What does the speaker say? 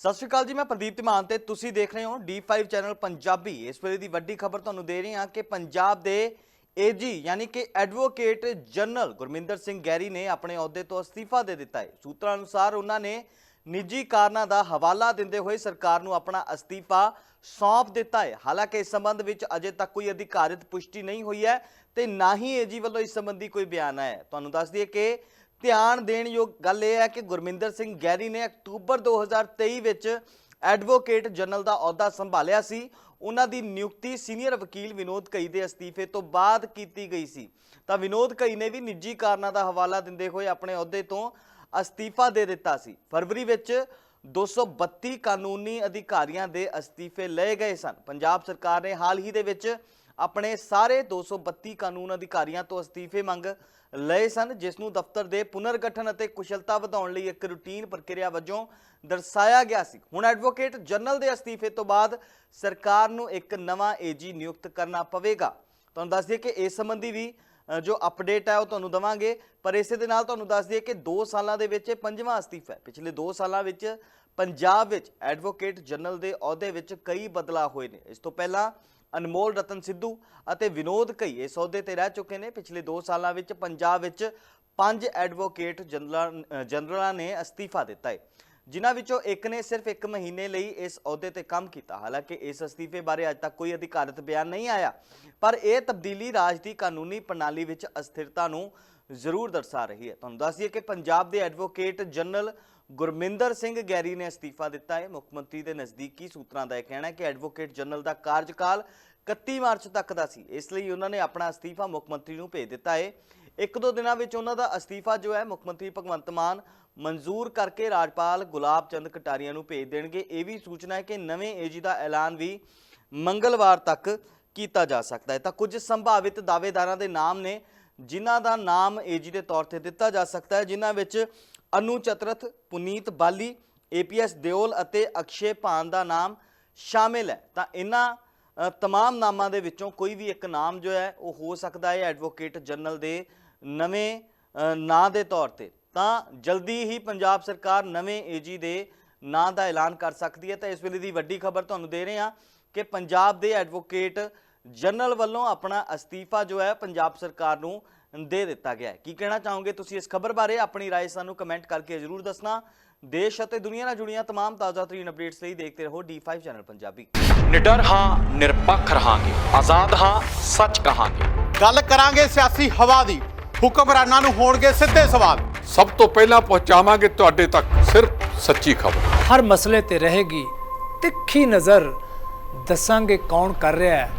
ਸਤਿ ਸ਼੍ਰੀ ਅਕਾਲ ਜੀ, ਮੈਂ ਪ੍ਰਦੀਪ ਧਮਾਨ ਤੇ ਤੁਸੀਂ ਦੇਖ ਰਹੇ ਹੋ D5 ਚੈਨਲ ਪੰਜਾਬੀ। ਇਸ ਵੇਲੇ ਦੀ ਵੱਡੀ ਖਬਰ ਤੁਹਾਨੂੰ ਦੇ ਰਹੇ ਹਾਂ ਕਿ ਪੰਜਾਬ ਦੇ ਏਜੀ ਯਾਨੀ ਕਿ advocate general Gurminder Singh Garry ਨੇ ਆਪਣੇ ਅਹੁਦੇ ਤੋਂ ਅਸਤੀਫਾ ਦੇ ਦਿੱਤਾ ਹੈ। ਸੂਤਰਾਂ ਅਨੁਸਾਰ ਉਹਨਾਂ ਨੇ ਨਿੱਜੀ ਕਾਰਨਾਂ ਦਾ ਹਵਾਲਾ ਦਿੰਦੇ ਹੋਏ ਸਰਕਾਰ ਨੂੰ ਆਪਣਾ ਅਸਤੀਫਾ ਸੌਂਪ ਦਿੱਤਾ ਹੈ। ਹਾਲਾਂਕਿ ਇਸ ਸੰਬੰਧ ਵਿੱਚ ਅਜੇ ਤੱਕ ਕੋਈ ਅਧਿਕਾਰਿਤ ਪੁਸ਼ਟੀ ਨਹੀਂ ਹੋਈ ਹੈ ਤੇ ਨਾ ਹੀ ਏਜੀ ਵੱਲੋਂ ਇਸ ਸੰਬੰਧੀ ਕੋਈ ਬਿਆਨ ਆਇਆ ਹੈ। ਤੁਹਾਨੂੰ ਦੱਸ ਦਈਏ ਕਿ ਧਿਆਨ ਦੇਣ ਯੋਗ ਗੱਲ ਇਹ ਹੈ ਕਿ ਗੁਰਮਿੰਦਰ ਸਿੰਘ ਗੈਰੀ ਨੇ ਅਕਤੂਬਰ 2023 ਵਿੱਚ ਐਡਵੋਕੇਟ ਜਨਰਲ ਦਾ ਅਹੁਦਾ ਸੰਭਾਲਿਆ ਸੀ। ਉਹਨਾਂ ਦੀ ਨਿਯੁਕਤੀ ਸੀਨੀਅਰ ਵਕੀਲ ਵਿਨੋਦ ਕਈ ਦੇ ਅਸਤੀਫੇ ਤੋਂ ਬਾਅਦ ਕੀਤੀ ਗਈ ਸੀ। ਤਾਂ ਵਿਨੋਦ ਕਈ ਨੇ ਵੀ ਨਿੱਜੀ ਕਾਰਨਾਂ ਦਾ ਹਵਾਲਾ ਦਿੰਦੇ ਹੋਏ ਆਪਣੇ ਅਹੁਦੇ ਤੋਂ ਅਸਤੀਫਾ ਦੇ ਦਿੱਤਾ ਸੀ। ਫਰਵਰੀ ਵਿੱਚ 232 ਕਾਨੂੰਨੀ ਅਧਿਕਾਰੀਆਂ ਦੇ ਅਸਤੀਫੇ ਲਏ ਗਏ ਸਨ। ਪੰਜਾਬ ਸਰਕਾਰ ਨੇ ਹਾਲ ਹੀ ਦੇ ਵਿੱਚ ਆਪਣੇ ਸਾਰੇ 232 ਕਾਨੂੰਨ ਅਧਿਕਾਰੀਆਂ ਤੋਂ ਅਸਤੀਫੇ ਮੰਗ ਲਏ ਸਨ, ਜਿਸ ਨੂੰ ਦਫ਼ਤਰ ਦੇ ਪੁਨਰਗਠਨ ਅਤੇ ਕੁਸ਼ਲਤਾ ਵਧਾਉਣ ਲਈ ਇੱਕ ਰੂਟੀਨ ਪ੍ਰਕਿਰਿਆ ਵਜੋਂ ਦਰਸਾਇਆ ਗਿਆ ਸੀ। ਹੁਣ ਐਡਵੋਕੇਟ ਜਨਰਲ ਦੇ ਅਸਤੀਫੇ ਤੋਂ ਬਾਅਦ ਸਰਕਾਰ ਨੂੰ ਇੱਕ ਨਵਾਂ ਏਜੀ ਨਿਯੁਕਤ ਕਰਨਾ ਪਵੇਗਾ। ਤੁਹਾਨੂੰ ਦੱਸ ਦਈਏ ਕਿ ਇਸ ਸੰਬੰਧੀ ਵੀ ਜੋ ਅਪਡੇਟ ਹੈ ਉਹ ਤੁਹਾਨੂੰ ਦਵਾਂਗੇ, ਪਰ ਇਸੇ ਦੇ ਨਾਲ ਤੁਹਾਨੂੰ ਦੱਸ ਦਈਏ ਕਿ 2 ਸਾਲਾਂ ਦੇ ਵਿੱਚ ਇਹ ਪੰਜਵਾਂ ਅਸਤੀਫਾ ਹੈ। ਪਿਛਲੇ 2 ਸਾਲਾਂ ਵਿੱਚ ਪੰਜਾਬ ਵਿੱਚ ਐਡਵੋਕੇਟ ਜਨਰਲ ਦੇ ਅਹੁਦੇ ਵਿੱਚ ਕਈ ਬਦਲਾਅ ਹੋਏ ਨੇ। ਇਸ ਤੋਂ ਪਹਿਲਾਂ ਅਨਮੋਲ ਰਤਨ ਸਿੱਧੂ ਅਤੇ ਵਿਨੋਦ ਕਈ ਇਸ ਅਹੁਦੇ ਤੇ ਰਹਿ ਚੁੱਕੇ ਨੇ। ਪਿਛਲੇ 2 ਸਾਲਾਂ ਵਿੱਚ ਪੰਜਾਬ ਵਿੱਚ ਪੰਜ ਐਡਵੋਕੇਟ ਜਨਰਲ, ਜਨਰਲਾਂ ਨੇ ਅਸਤੀਫਾ ਦਿੱਤਾ ਹੈ। ਜਿਨ੍ਹਾਂ ਵਿੱਚੋਂ ਇੱਕ ਨੇ ਸਿਰਫ 1 ਮਹੀਨੇ ਲਈ ਇਸ ਅਹੁਦੇ ਤੇ ਕੰਮ ਕੀਤਾ। ਹਾਲਾਂਕਿ ਇਸ ਅਸਤੀਫੇ ਬਾਰੇ ਅੱਜ ਤੱਕ ਕੋਈ ਅਧਿਕਾਰਤ ਬਿਆਨ ਨਹੀਂ ਆਇਆ, ਪਰ ਇਹ ਤਬਦੀਲੀ ਰਾਜ ਦੀ ਕਾਨੂੰਨੀ ਪ੍ਰਣਾਲੀ ਵਿੱਚ ਅਸਥਿਰਤਾ ਨੂੰ ਜ਼ਰੂਰ ਦਰਸਾ ਰਹੀ ਹੈ। ਤੁਹਾਨੂੰ ਦੱਸ ਦਈਏ ਕਿ ਪੰਜਾਬ ਦੇ advocate general Gurminder Singh Garry ਨੇ ਅਸਤੀਫਾ ਦਿੱਤਾ ਹੈ। ਮੁੱਖ ਮੰਤਰੀ ਦੇ ਨਜ਼ਦੀਕੀ ਸੂਤਰਾਂ ਦਾ ਇਹ ਕਹਿਣਾ ਹੈ ਕਿ ਐਡਵੋਕੇਟ ਜਨਰਲ ਦਾ ਕਾਰਜਕਾਲ 31 ਮਾਰਚ ਤੱਕ ਦਾ ਸੀ। ਇਸ ਲਈ ਉਹਨਾਂ ਨੇ ਆਪਣਾ ਅਸਤੀਫਾ ਮੁੱਖ ਮੰਤਰੀ ਨੂੰ ਭੇਜ ਦਿੱਤਾ ਹੈ। ਇੱਕ ਦੋ ਦਿਨਾਂ ਵਿੱਚ ਉਹਨਾਂ ਦਾ ਅਸਤੀਫਾ ਜੋ ਹੈ ਮੁੱਖ ਮੰਤਰੀ ਭਗਵੰਤ ਮਾਨ ਮਨਜ਼ੂਰ ਕਰਕੇ ਰਾਜਪਾਲ ਗੁਲਾਬ ਚੰਦ ਕਟਾਰੀਆ ਨੂੰ ਭੇਜ ਦੇਣਗੇ। ਇਹ ਵੀ ਸੂਚਨਾ ਹੈ ਕਿ ਨਵੇਂ ਏਜੀ ਦਾ ਐਲਾਨ ਵੀ ਮੰਗਲਵਾਰ ਤੱਕ ਕੀਤਾ ਜਾ ਸਕਦਾ ਹੈ। ਤਾਂ ਕੁਝ ਸੰਭਾਵਿਤ ਦਾਅਵੇਦਾਰਾਂ ਦੇ ਨਾਮ ਨੇ ਜਿਨ੍ਹਾਂ ਦਾ ਨਾਮ ਏਜੀ ਦੇ ਤੌਰ ਤੇ ਦਿੱਤਾ ਜਾ ਸਕਦਾ ਹੈ, ਜਿਨ੍ਹਾਂ ਵਿੱਚ ਅਨੂ ਚਤਰਥ, ਪੁਨੀਤ ਬਾਲੀ, ਏਪੀਐਸ ਦਿਓਲ ਅਤੇ ਅਕਸ਼ੇ ਭਾਨ ਦਾ ਨਾਮ ਸ਼ਾਮਿਲ ਹੈ। ਤਾਂ ਇਹਨਾਂ ਤਮਾਮ ਨਾਮਾਂ ਦੇ ਵਿੱਚੋਂ ਕੋਈ ਵੀ ਇੱਕ ਨਾਮ ਜੋ ਹੈ, ਉਹ ਹੋ ਸਕਦਾ ਹੈ ਐਡਵੋਕੇਟ ਜਨਰਲ ਦੇ ਨਵੇਂ ਨਾਂ ਦੇ ਤੌਰ ਤੇ। ਤਾਂ ਜਲਦੀ ਹੀ ਪੰਜਾਬ ਸਰਕਾਰ ਨਵੇਂ ਏਜੀ ਦੇ ਨਾਂ ਦਾ ਐਲਾਨ ਕਰ ਸਕਦੀ ਹੈ। ਤਾਂ ਇਸ ਵੇਲੇ ਦੀ ਵੱਡੀ ਖਬਰ ਤੁਹਾਨੂੰ ਦੇ ਰਹੇ ਹਾਂ ਕਿ ਪੰਜਾਬ ਦੇ ਐਡਵੋਕੇਟ ਜਨਰਲ ਵੱਲੋਂ ਆਪਣਾ ਅਸਤੀਫਾ ਜੋ ਹੈ ਪੰਜਾਬ ਸਰਕਾਰ ਨੂੰ ਦੇ ਦਿੱਤਾ ਗਿਆ ਹੈ ਕੀ ਕਹਿਣਾ ਚਾਹੋਗੇ ਤੁਸੀਂ ਇਸ ਖਬਰ ਬਾਰੇ ਆਪਣੀ رائے ਸਾਨੂੰ ਕਮੈਂਟ ਕਰਕੇ ਜ਼ਰੂਰ ਦੱਸਣਾ ਦੇਸ਼ ਅਤੇ ਦੁਨੀਆ ਨਾਲ ਜੁੜੀਆਂ ਤਮਾਮ ਤਾਜ਼ਾ ਤਰੀਨ ਅਪਡੇਟਸ ਲਈ ਦੇਖਦੇ ਰਹੋ D5 ਚੈਨਲ ਪੰਜਾਬੀ ਨਿਡਰ ਹਾਂ ਨਿਰਪੱਖ ਰਹਾਂਗੇ ਆਜ਼ਾਦ ਹਾਂ ਸੱਚ ਕਹਾਂਗੇ ਗੱਲ ਕਰਾਂਗੇ ਸਿਆਸੀ ਹਵਾ ਦੀ ਹੁਕਮਰਾਨਾਂ ਨੂੰ ਹੋਣਗੇ ਸਿੱਧੇ ਸਵਾਲ ਸਭ ਤੋਂ ਪਹਿਲਾਂ ਪਹੁੰਚਾਵਾਂਗੇ ਤੁਹਾਡੇ ਤੱਕ ਸਿਰਫ ਸੱਚੀ ਖਬਰ ਹਰ ਮਸਲੇ ਤੇ ਰਹੇਗੀ ਤਿੱਖੀ ਨਜ਼ਰ ਦੱਸਾਂਗੇ ਕੌਣ ਕਰ ਰਿਹਾ ਹੈ